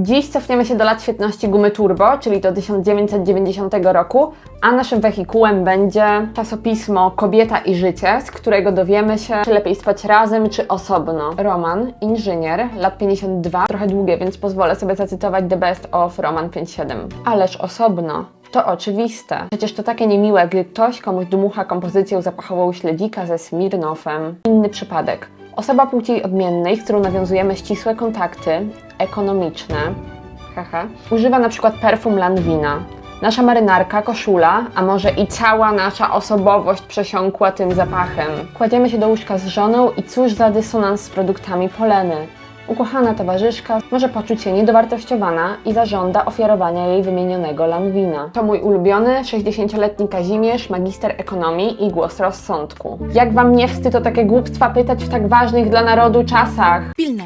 Dziś cofniemy się do lat świetności gumy Turbo, czyli do 1990 roku, a naszym wehikułem będzie czasopismo Kobieta i Życie, z którego dowiemy się, czy lepiej spać razem, czy osobno. Roman, inżynier, lat 52, trochę długie, więc pozwolę sobie zacytować The Best of Roman 57. Ależ osobno. To oczywiste. Przecież to takie niemiłe, gdy ktoś komuś dmucha kompozycją zapachową śledzika ze Smirnofem. Inny przypadek. Osoba płci odmiennej, z którą nawiązujemy ścisłe kontakty, ekonomiczne, haha, używa na przykład perfum Lanwina. Nasza marynarka, koszula, a może i cała nasza osobowość przesiąkła tym zapachem. Kładziemy się do łóżka z żoną i cóż za dysonans z produktami Poleny. Ukochana towarzyszka może poczuć się niedowartościowana i zażąda ofiarowania jej wymienionego Lanwina. To mój ulubiony 60-letni Kazimierz, magister ekonomii i głos rozsądku. Jak wam nie wstyd o takie głupstwa pytać w tak ważnych dla narodu czasach? Pilne.